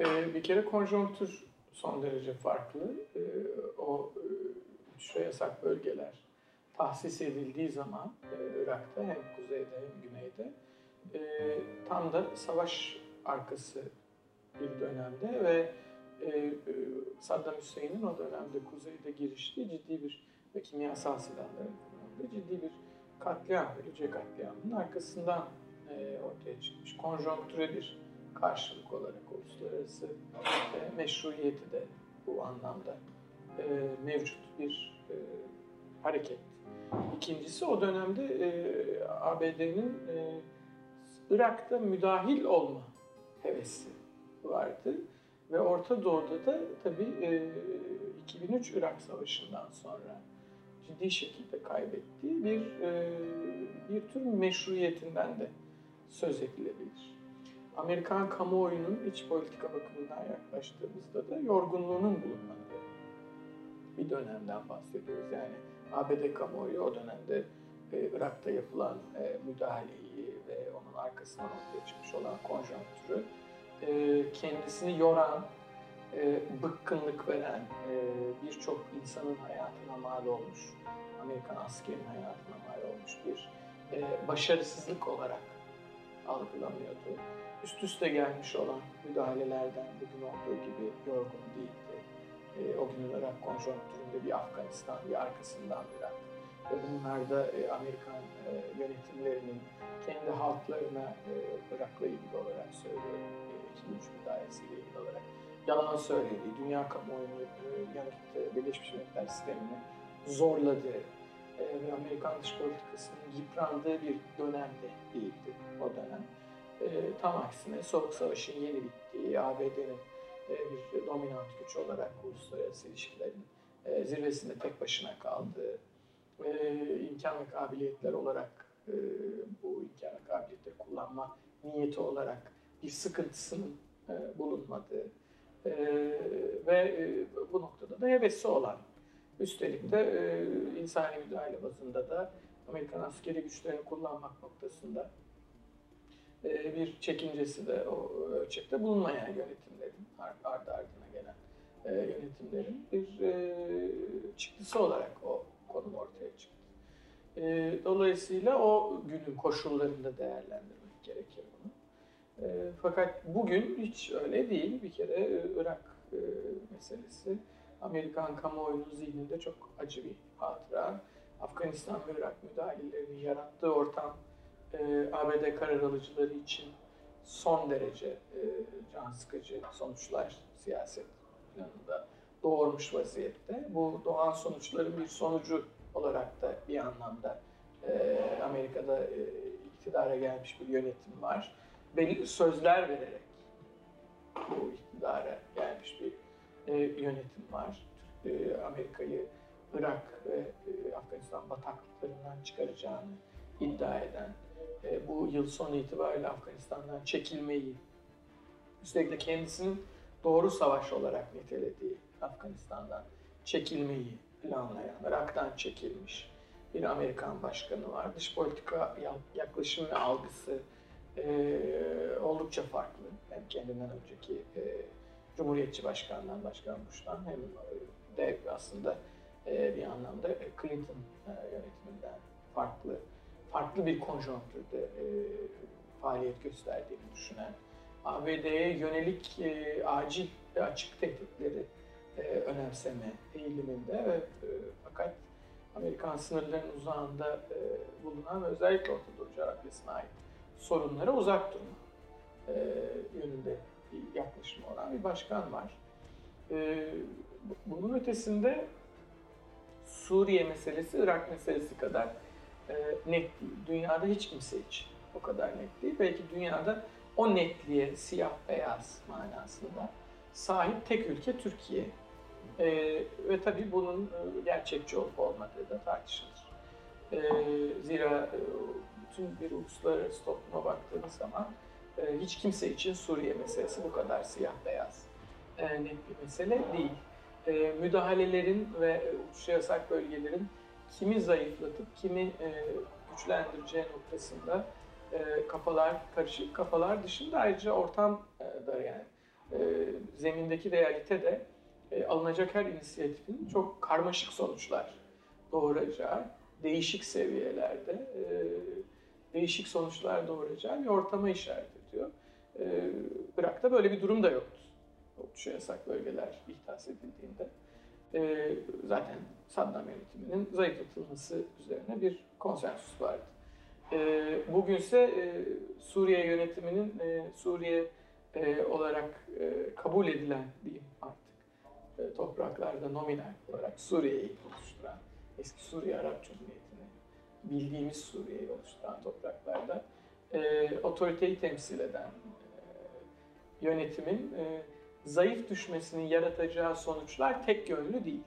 Ee, bir kere konjonktür son derece farklı. Ee, o e, uçuşa yasak bölgeler tahsis edildiği zaman e, Irak'ta hem kuzeyde hem güneyde e, tam da savaş arkası bir dönemde ve e, e, Saddam Hüseyin'in o dönemde kuzeyde giriştiği ciddi bir ve kimyasal silahların kullanıldığı ciddi bir katliam, ölüce katliamının arkasından e, ortaya çıkmış. Konjonktüre bir karşılık olarak uluslararası e, meşruiyeti de bu anlamda e, mevcut bir e, hareket. İkincisi o dönemde e, ABD'nin e, Irak'ta müdahil olma hevesi vardı. Ve Orta Doğu'da da tabii e, 2003 Irak Savaşı'ndan sonra ciddi şekilde kaybettiği bir e, bir tür meşruiyetinden de söz edilebilir. Amerikan kamuoyunun iç politika bakımından yaklaştığımızda da yorgunluğunun bulunmadığı bir dönemden bahsediyoruz. Yani ABD kamuoyu o dönemde e, Irak'ta yapılan e, müdahaleyi ve onun arkasından ortaya çıkmış olan konjonktürü e, kendisini yoran, e, bıkkınlık veren, e, birçok insanın hayatına mal olmuş, Amerikan askerinin hayatına mal olmuş bir e, başarısızlık olarak algılanıyordu. Üst üste gelmiş olan müdahalelerden bugün olduğu gibi yorgun değildi. E, o gün Irak konjonktüründe bir Afganistan, bir arkasından Irak ve bunlar da e, Amerikan e, yönetimlerinin kendi halklarına e, Irak'la ilgili olarak söylüyorum, e, 2003 müdahalesiyle ilgili olarak yalan söylediği, dünya kamuoyunu e, yanıt Birleşmiş Milletler sistemini zorladığı ve Amerikan dış politikasının yıprandığı bir dönemde değildi o dönem. E, tam aksine Soğuk Savaş'ın yeni bittiği, ABD'nin e, bir dominant güç olarak uluslararası ilişkilerin e, zirvesinde tek başına kaldığı, e, imkan ve kabiliyetler olarak e, bu imkan ve kabiliyetleri kullanma niyeti olarak bir sıkıntısının e, bulunmadığı e, ve e, bu noktada da hevesi olan üstelik de e, insani müdahale bazında da Amerikan askeri güçlerini kullanmak noktasında e, bir çekincesi de o ölçekte bulunmayan yönetimlerin ardı ardına gelen e, yönetimlerin bir e, çıktısı olarak o konum ortaya çıktı. Dolayısıyla o günün koşullarında değerlendirmek gerekir bunu. Fakat bugün hiç öyle değil. Bir kere Irak meselesi Amerikan kamuoyunun zihninde çok acı bir hatıra. Afganistan ve Irak müdahalelerinin yarattığı ortam e, ABD karar alıcıları için son derece e, can sıkıcı sonuçlar siyaset planında doğurmuş vaziyette. Bu doğan sonuçların bir sonucu olarak da bir anlamda e, Amerika'da e, iktidara gelmiş bir yönetim var. Belli sözler vererek bu iktidara gelmiş bir e, yönetim var. E, Amerika'yı Irak ve e, Afganistan bataklıklarından çıkaracağını iddia eden, e, bu yıl sonu itibariyle Afganistan'dan çekilmeyi, üstelik de kendisinin doğru savaş olarak nitelediği Afganistan'dan çekilmeyi planlayan, Irak'tan çekilmiş bir Amerikan başkanı var. Dış politika yaklaşım ve algısı e, oldukça farklı. Hem kendinden önceki e, Cumhuriyetçi başkandan, Başkan Bush'tan hem de aslında e, bir anlamda Clinton e, yönetiminden farklı farklı bir konjonktürde e, faaliyet gösterdiğini düşünen, ABD'ye yönelik e, acil ve açık tehditleri e, önemseme eğiliminde ve e, fakat Amerikan sınırlarının uzağında e, bulunan özellikle Orta Doğu coğrafyasına ait sorunlara uzak durma e, yönünde bir yaklaşım olan bir başkan var. E, bunun ötesinde Suriye meselesi Irak meselesi kadar e, net değil. Dünyada hiç kimse için o kadar net değil. Belki dünyada o netliğe siyah beyaz manasında sahip tek ülke Türkiye. E, ve tabii bunun e, gerçekçi olup olmadığı da tartışılır. E, zira bütün bir uluslararası topluma baktığınız zaman e, hiç kimse için Suriye meselesi bu kadar siyah beyaz e, net bir mesele değil. E, müdahalelerin ve uçuş yasak bölgelerin kimi zayıflatıp kimi e, güçlendireceği noktasında e, kafalar karışık. Kafalar dışında ayrıca ortam e, da yani zemindeki realite de alınacak her inisiyatifin çok karmaşık sonuçlar doğuracağı, değişik seviyelerde değişik sonuçlar doğuracağı bir ortama işaret ediyor. E, Irak'ta böyle bir durum da yoktu. Okçu yasak bölgeler ihdas edildiğinde. E, zaten Saddam yönetiminin zayıflatılması üzerine bir konsensus vardı. E, bugünse e, Suriye yönetiminin e, Suriye e, olarak e, kabul edilen diyeyim artık e, topraklarda nominal olarak Suriye'yi oluşturan, eski Suriye Arap Cumhuriyeti'ni bildiğimiz Suriye'yi oluşturan topraklarda e, otoriteyi temsil eden e, yönetimin e, zayıf düşmesinin yaratacağı sonuçlar tek yönlü değil.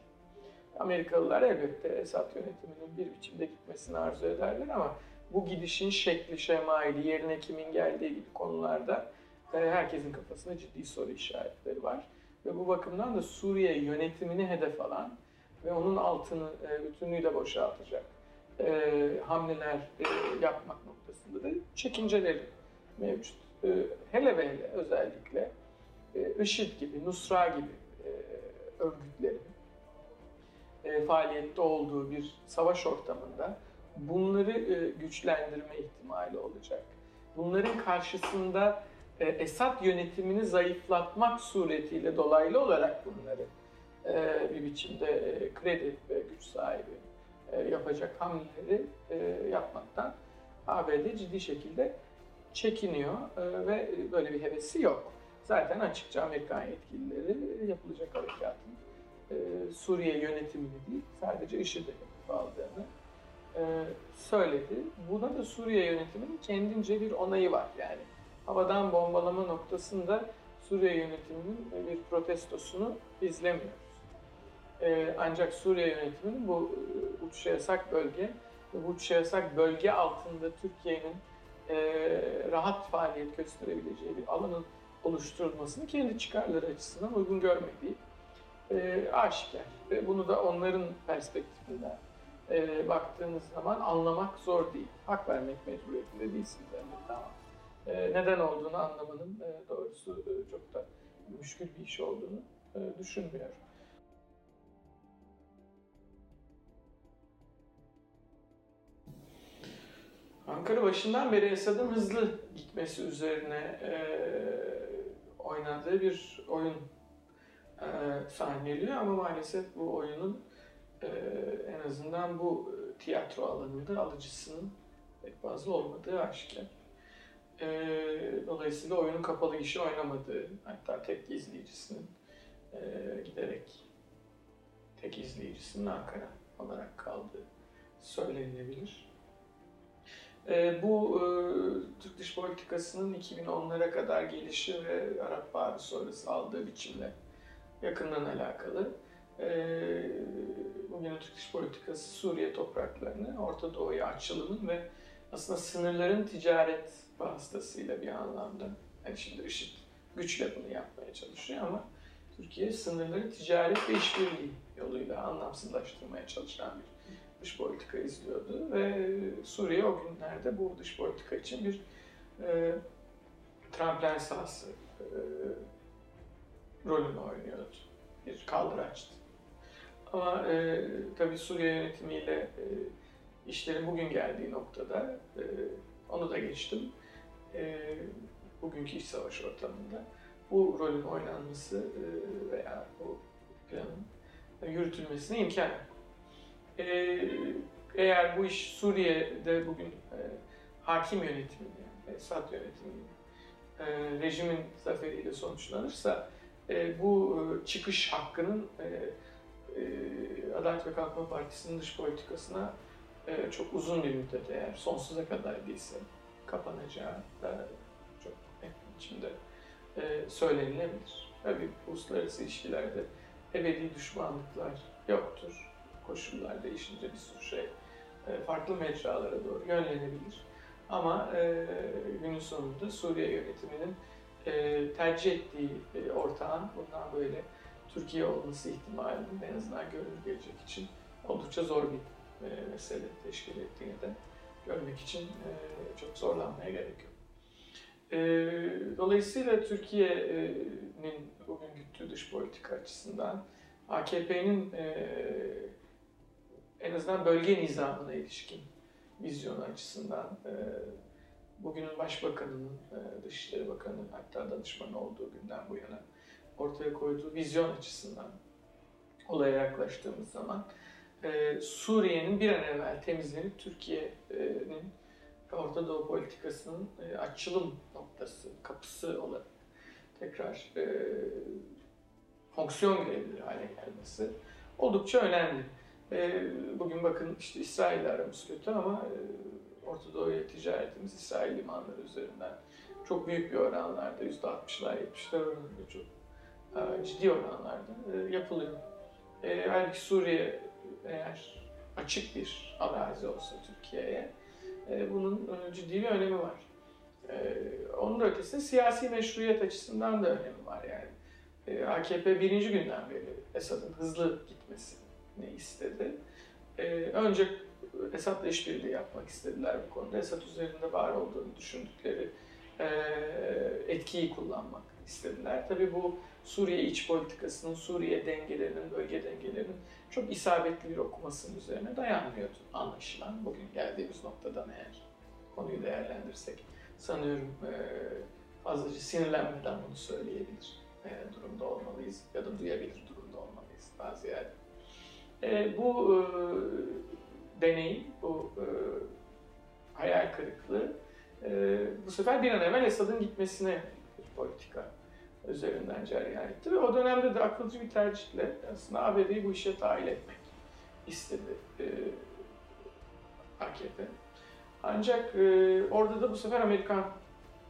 Amerikalılar elbette Esad yönetiminin bir biçimde gitmesini arzu ederler ama bu gidişin şekli, şemaili, yerine kimin geldiği gibi konularda e, herkesin kafasında ciddi soru işaretleri var. Ve bu bakımdan da Suriye yönetimini hedef alan ve onun altını e, bütünlüğüyle boşaltacak e, hamleler e, yapmak noktasında da çekinceleri mevcut. E, hele ve hele özellikle e, IŞİD gibi, Nusra gibi e, örgütlerin e, faaliyette olduğu bir savaş ortamında bunları e, güçlendirme ihtimali olacak. Bunların karşısında e, Esad yönetimini zayıflatmak suretiyle dolaylı olarak bunları e, bir biçimde e, kredi ve güç sahibi yapacak hamleleri e, yapmaktan ABD ciddi şekilde çekiniyor e, ve böyle bir hevesi yok. Zaten açıkça Amerikan yetkilileri yapılacak harekatın e, Suriye yönetimini değil, sadece IŞİD'e e, söyledi. Buna da Suriye yönetiminin kendince bir onayı var. Yani havadan bombalama noktasında Suriye yönetiminin bir protestosunu izlemiyoruz. E, ancak Suriye yönetiminin bu e, uçuşa yasak bölge ve bu uçuşa yasak bölge altında Türkiye'nin e, rahat faaliyet gösterebileceği bir alanın oluşturulmasını kendi çıkarları açısından uygun görmediği e, aşikar. Ve bunu da onların perspektifinden e, baktığınız zaman anlamak zor değil. Hak vermek mecburiyetinde değilsiniz elbette ama e, neden olduğunu anlamanın e, doğrusu e, çok da müşkül bir iş olduğunu e, düşünmüyorum. Ankara başından beri Esad'ın hızlı gitmesi üzerine e, oynadığı bir oyun e, sahneliyor ama maalesef bu oyunun e, en azından bu tiyatro alanında alıcısının pek fazla olmadığı aşikar. E, dolayısıyla oyunun kapalı gişe oynamadığı, hatta tek izleyicisinin e, giderek tek izleyicisinin Ankara olarak kaldığı söylenilebilir. E, bu e, Türk dış politikasının 2010'lara kadar gelişi ve Arap Baharı sonrası aldığı biçimle yakından alakalı. E, bugün Türk dış politikası Suriye topraklarını, Orta Doğu'ya açılımın ve aslında sınırların ticaret vasıtasıyla bir anlamda, yani şimdi IŞİD güçle bunu yapmaya çalışıyor ama Türkiye sınırları ticaret ve işbirliği yoluyla anlamsızlaştırmaya çalışan bir dış politika izliyordu ve Suriye o günlerde bu dış politika için bir e, tramplen sahası e, rolünü oynuyordu. Bir kaldıraçtı. Ama e, tabii Suriye yönetimiyle e, işlerin bugün geldiği noktada e, onu da geçtim. E, bugünkü iç savaş ortamında bu rolün oynanması e, veya bu planın yürütülmesine imkan yok. Ee, eğer bu iş Suriye'de bugün e, hakim yönetimi, yani Esad yönetimi, e, rejimin zaferiyle sonuçlanırsa e, bu e, çıkış hakkının e, e, Adalet ve Kalkınma Partisi'nin dış politikasına e, çok uzun bir müddet eğer sonsuza kadar değilse kapanacağı da çok net e, söylenilebilir. Tabii uluslararası ilişkilerde ebedi düşmanlıklar yoktur koşullar değişince bir sürü şey e, farklı mecralara doğru yönlenebilir. Ama e, günün sonunda Suriye yönetiminin e, tercih ettiği e, ortağın bundan böyle Türkiye olması ihtimalinin en azından görülür gelecek için oldukça zor bir mesele teşkil ettiğini de görmek için çok zorlanmaya gerek yok. Dolayısıyla Türkiye'nin bugün güttüğü dış politika açısından AKP'nin e, en azından bölge nizamına ilişkin vizyonu açısından e, bugünün Başbakanı'nın, e, Dışişleri Bakanı'nın hatta danışmanı olduğu günden bu yana ortaya koyduğu vizyon açısından olaya yaklaştığımız zaman e, Suriye'nin bir an evvel temizlenip Türkiye'nin Orta Doğu politikasının e, açılım noktası, kapısı olarak tekrar e, fonksiyon görebilir hale gelmesi oldukça önemli. E, bugün bakın işte İsrail aramız kötü ama e, Orta Doğu'ya ticaretimiz İsrail limanları üzerinden çok büyük bir oranlarda, %60'lar 70'ler oranında çok e, ciddi oranlarda e, yapılıyor. E, halbuki Suriye eğer açık bir arazi olsa Türkiye'ye e, bunun e, ciddi bir önemi var. E, onun ötesinde siyasi meşruiyet açısından da önemi var yani. E, AKP birinci günden beri Esad'ın hızlı gitmesini istedi. E, önce Esad'la işbirliği yapmak istediler bu konuda. Esad üzerinde var olduğunu düşündükleri e, etkiyi kullanmak istediler. Tabii bu Suriye iç politikasının, Suriye dengelerinin, bölge dengelerinin çok isabetli bir okumasının üzerine dayanmıyordu anlaşılan. Bugün geldiğimiz noktadan eğer konuyu değerlendirsek sanıyorum e, fazlaca sinirlenmeden bunu söyleyebilir e, durumda olmalıyız ya da duyabilir durumda olmalıyız bazı yerde. E, bu e, deneyim, bu e, hayal kırıklığı e, bu sefer bir an evvel Esad'ın gitmesine bir politika üzerinden cereyan etti ve o dönemde de akılcı bir tercihle aslında ABD'yi bu işe dahil etmek istedi e, AKP. Ancak e, orada da bu sefer Amerikan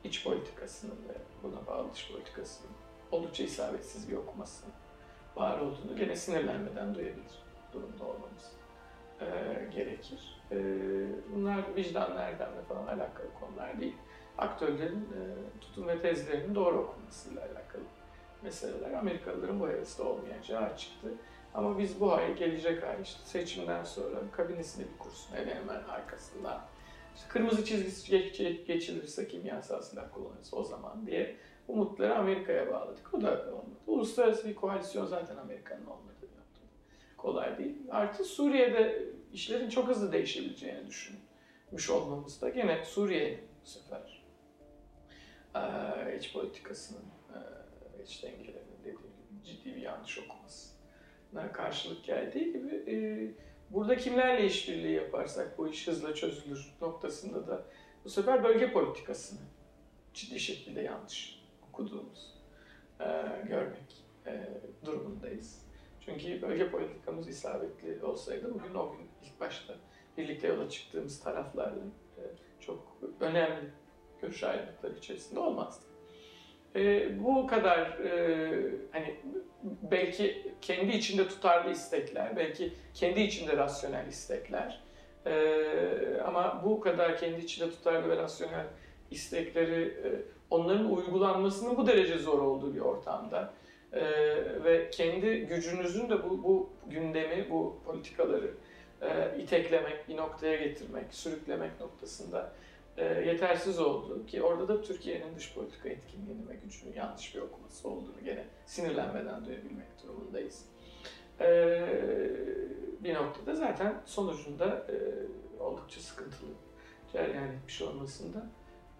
iç politikasının ve buna bağlı dış politikasının oldukça isabetsiz bir okumasının var olduğunu gene sinirlenmeden duyabilir durumda olmamız e, gerekir. E, bunlar vicdan erdemle falan alakalı konular değil. Aktörlerin e, tutum ve tezlerinin doğru okunmasıyla alakalı meseleler. Amerikalıların bu hevesli olmayacağı açıktı. Ama biz bu ay, gelecek ay işte seçimden sonra kabinesini bir kursun hemen hemen arkasından. İşte kırmızı çizgisi geç, geçilirse kimyasal silah kullanırsa o zaman diye umutları Amerika'ya bağladık. O da olmadı. Uluslararası bir koalisyon zaten Amerika'nın noktada. Kolay değil. Artı Suriye'de işlerin çok hızlı değişebileceğini düşünmüş olmamız da gene Suriye'nin bu sefer e, iç politikasının, e, iç dengelerinin dediğim gibi ciddi bir yanlış okumasına karşılık geldiği gibi e, burada kimlerle işbirliği yaparsak bu iş hızla çözülür noktasında da bu sefer bölge politikasını ciddi şekilde yanlış okuduğumuz e, görmek durumundayız. Çünkü bölge politikamız isabetli olsaydı bugün o gün ilk başta birlikte yola çıktığımız taraflarla e, çok önemli görüş ayrılıkları içerisinde olmazdı. E, bu kadar e, hani belki kendi içinde tutarlı istekler, belki kendi içinde rasyonel istekler e, ama bu kadar kendi içinde tutarlı ve rasyonel istekleri e, onların uygulanmasının bu derece zor olduğu bir ortamda e, ve kendi gücünüzün de bu, bu gündemi, bu politikaları e, iteklemek, bir noktaya getirmek, sürüklemek noktasında e, yetersiz oldu ki orada da Türkiye'nin dış politika etkinliğini ve gücünün yanlış bir okuması olduğunu gene sinirlenmeden duyabilmek durumundayız. E, bir noktada zaten sonucunda e, oldukça sıkıntılı cereyan etmiş olmasında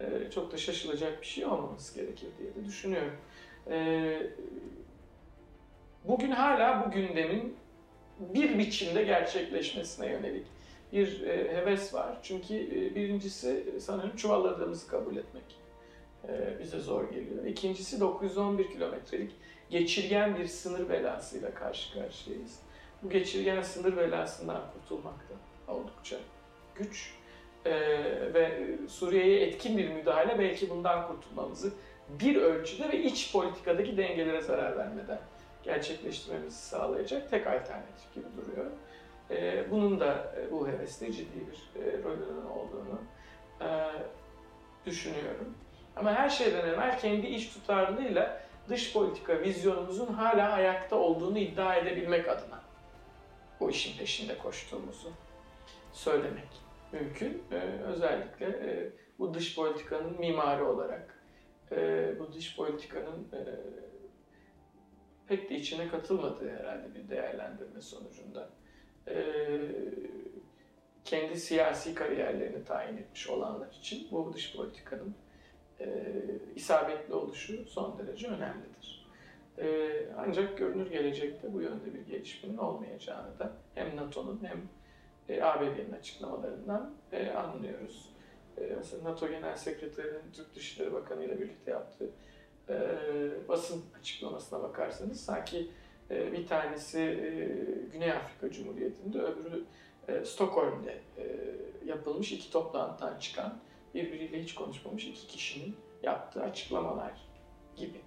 e, çok da şaşılacak bir şey olmaması gerekir diye de düşünüyorum. E, bugün hala bu gündemin bir biçimde gerçekleşmesine yönelik bir e, heves var. Çünkü e, birincisi sanırım çuvalladığımızı kabul etmek e, bize zor geliyor. İkincisi 911 kilometrelik geçirgen bir sınır belasıyla karşı karşıyayız. Bu geçirgen sınır belasından kurtulmak da oldukça güç. Ve Suriye'ye etkin bir müdahale belki bundan kurtulmamızı bir ölçüde ve iç politikadaki dengelere zarar vermeden gerçekleştirmemizi sağlayacak tek alternatif gibi duruyor. E, bunun da e, bu heveste ciddi bir e, rolünün olduğunu e, düşünüyorum. Ama her şeyden evvel kendi iç tutarlılığıyla dış politika vizyonumuzun hala ayakta olduğunu iddia edebilmek adına bu işin peşinde koştuğumuzu söylemek mümkün. Ee, özellikle bu dış politikanın mimarı olarak e, bu dış politikanın e, pek de içine katılmadığı herhalde bir değerlendirme sonucunda e, kendi siyasi kariyerlerini tayin etmiş olanlar için bu dış politikanın e, isabetli oluşu son derece önemlidir. E, ancak görünür gelecekte bu yönde bir gelişmenin olmayacağını da hem NATO'nun hem e, ABD'nin açıklamalarından e, anlıyoruz. E, mesela NATO Genel Sekreterinin Türk Dışişleri Bakanı ile birlikte yaptığı e, basın açıklamasına bakarsanız sanki e, bir tanesi e, Güney Afrika Cumhuriyeti'nde öbürü e, Stockholm'de e, yapılmış iki toplantıdan çıkan birbiriyle hiç konuşmamış iki kişinin yaptığı açıklamalar gibi.